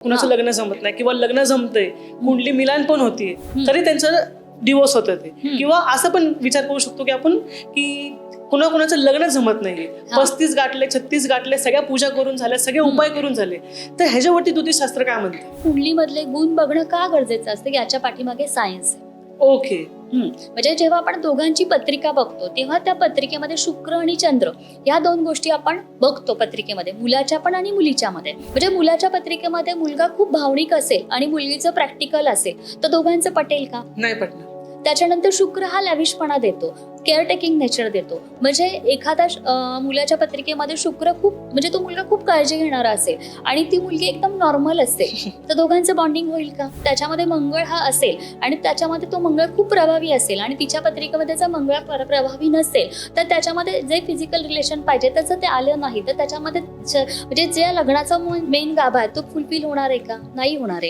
कुणाचं. लग्न जमत नाही किंवा लग्न जमतंय कुंडली मिलान पण होतीये. तरी त्यांचं डिवोर्स होतं ते. किंवा असं पण विचार करू शकतो की आपण की कुणा कुणाचं लग्न जमत नाहीये. पस्तीस गाठले छत्तीस गाठले सगळ्या पूजा करून झाल्या सगळे उपाय करून झाले तर ह्याच्यावरती ज्योतिषशास्त्र काय म्हणते कुंडलीमधले गुण बघणं का गरजेचं असतं की याच्या पाठीमागे सायन्स ओके म्हणजे जेव्हा आपण दोघांची पत्रिका बघतो तेव्हा त्या पत्रिकेमध्ये शुक्र आणि चंद्र या दोन गोष्टी आपण बघतो पत्रिकेमध्ये मुलाच्या पण आणि मुलीच्या मध्ये म्हणजे मुलाच्या पत्रिकेमध्ये मुलगा खूप भावनिक असेल आणि मुलगीचं प्रॅक्टिकल असेल तर दोघांचं पटेल का? नाही पटणार. त्याच्यानंतर शुक्र हा लॅविशपणा देतो केअर टेकिंग नेचर देतो. म्हणजे एखाद्या अं, मुलाच्या पत्रिकेमध्ये शुक्र खूप म्हणजे तो मुलगा खूप काळजी घेणारा असेल आणि ती मुलगी एकदम नॉर्मल असेल तर दोघांचं बॉन्डिंग होईल का? त्याच्यामध्ये मंगळ हा असेल आणि त्याच्यामध्ये तो मंगळ खूप प्रभावी असेल आणि तिच्या पत्रिकेमध्ये जर मंगळ प्र- प्रभावी नसेल तर त्याच्यामध्ये जे फिजिकल रिलेशन पाहिजे त्याचं ते आलं नाही. तर त्याच्यामध्ये म्हणजे जे लग्नाचा मेन गाभा आहे तो फुलफिल होणार आहे का? नाही होणार आहे.